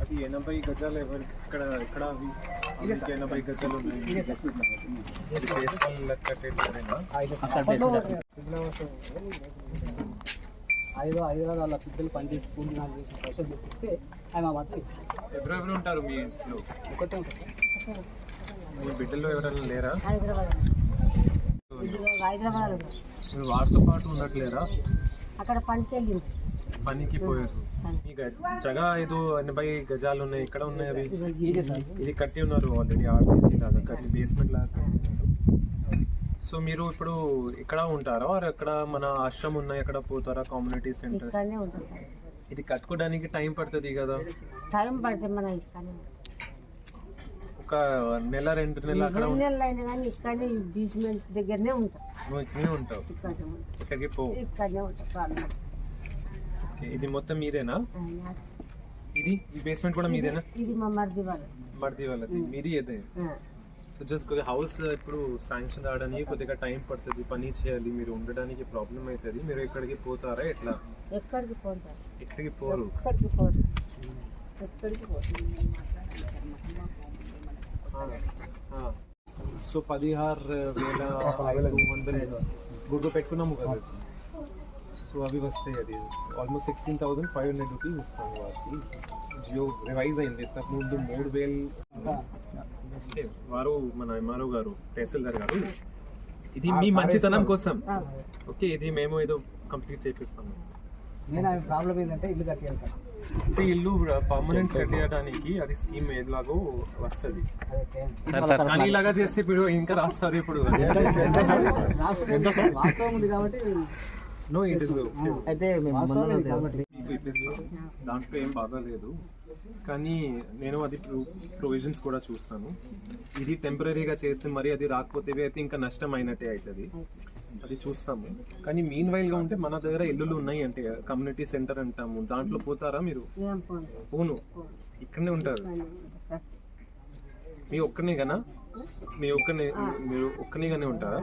అది ఎనభై గజాలు ఎవరి ఇక్కడ ఇక్కడ ఎనభై గజాలు ఉన్నాయి. ఐదు ఐదు వాళ్ళ పిల్లలు పనిచేసి కూలి చేసి పైసలు చూపిస్తే ఆయన మాత్రం ఇస్తాం ఎవరెవరు ఉంటారు మీ ఇంట్లో? ఒకటే ఉంటుంది సార్. మీ బిడ్డలు ఎవరైనా లేరా? హైదరాబాద్ హైదరాబాద్. మీరు వారితో పాటు ఉండట్లేరా? అక్కడ పనికి వెళ్ళింది పనికి పోయారు. ఈ జగ ఏదో ఎనభై గజాలు ఉన్నాయి. ఇక్కడ ఉన్నాయి అవి. ఇదే కట్టి ఉన్నారు ఆల్రెడీ ఆర్సీసీ లాగా కట్టి బేస్మెంట్ లాగా కట్టినారు సో మీరు ఇప్పుడు ఇక్కడ ఉంటారా? ఆర్ ఎక్కడ మన ఆశ్రమం ఉన్నాయి? ఎక్కడ పోతారా? Community centres sir. ఇది కట్టుకోవడానికి టైం పడుతుంది కదా? టైం పడితే మన. ఒక నెల రెండు నెలలు అక్కడ రెండు నెలలు అయినా కానీ ఇక్కడనే ఈ బీచ్మెంట్ దగ్గరనే ఉంటాం. నువ్వు ఇక్కడనే ఉంటావు? ఇక్కడనే ఉంటాం. ఇక్కడికి పో. ఇక్కడనే ఉంటాం ప్రాబ్లం ఓకే ఇది మొత్తం మీదేనా? ఇది ఈ బేస్మెంట్ కూడా మీదేనా? ఇది మా మరిది వాళ్ళు. మర్ది వాళ్ళది. మీది ఆ. సో జస్ట్ కొద్దిగా హౌస్ ఇప్పుడు శాంక్షన్ రావడానికి కొద్దిగా టైం పడుతుంది. పని చేయాలి మీరు ఉండడానికి ప్రాబ్లం అవుతుంది. మీరు ఎక్కడికి పోతారా ఎట్లా? ఎక్కడికి పోతారు? ఎక్కడికి పోరు? ఎక్కడికి పోతారు ఎక్కడికి పోతారు సో పదిహారు వేల ఐదు వందలు గుడ్డు పెట్టుకున్నాము కదా. సో అవి వస్తాయి అది. Almost sixteen thousand five hundred rupees ఇస్తాము వారికి జియో రివైజ్ అయింది. ఇంతకు ముందు మూడు వేలు. వారు మన ఎంఆర్ఓ గారు తహసీల్దార్ గారు ఇది మీ మంచితనం కోసం. ఓకే ఇది మేము ఏదో కంప్లీట్ చేపిస్తాము. నేను ఆయన ప్రాబ్లం ఏంటంటే ఇల్లు కట్టేయాలి సో ఇల్లు పర్మనెంట్ కట్టేయడానికి అది స్కీమ్ ఏలాగో వస్తుంది. కానీ ఇలాగా చేస్తే ఇప్పుడు ఇంకా రాస్తారు ఇప్పుడు. రాష్ట్రం వాస్తవం ఉంది కాబట్టి నో ఇట్ ఇస్ అయితే దాంట్లో ఏం బాధ లేదు. కానీ నేను అది ప్రొవిజన్స్ కూడా చూస్తాను. ఇది టెంపరీగా చేస్తే మరి అది రాకపోతే అయితే ఇంకా నష్టం అయినట్టే అవుతుంది. అది చూస్తాము. కానీ మీన్ వైల్గా ఉంటే మన దగ్గర ఇల్లులు ఉన్నాయి అంటే కమ్యూనిటీ సెంటర్ అంటాము. దాంట్లో పోతారా మీరు? పోను. ఇక్కడనే ఉంటారు. మీ ఒక్కనే గనా మీ ఒక్కనే మీరు ఒక్కనేగానే ఉంటారా?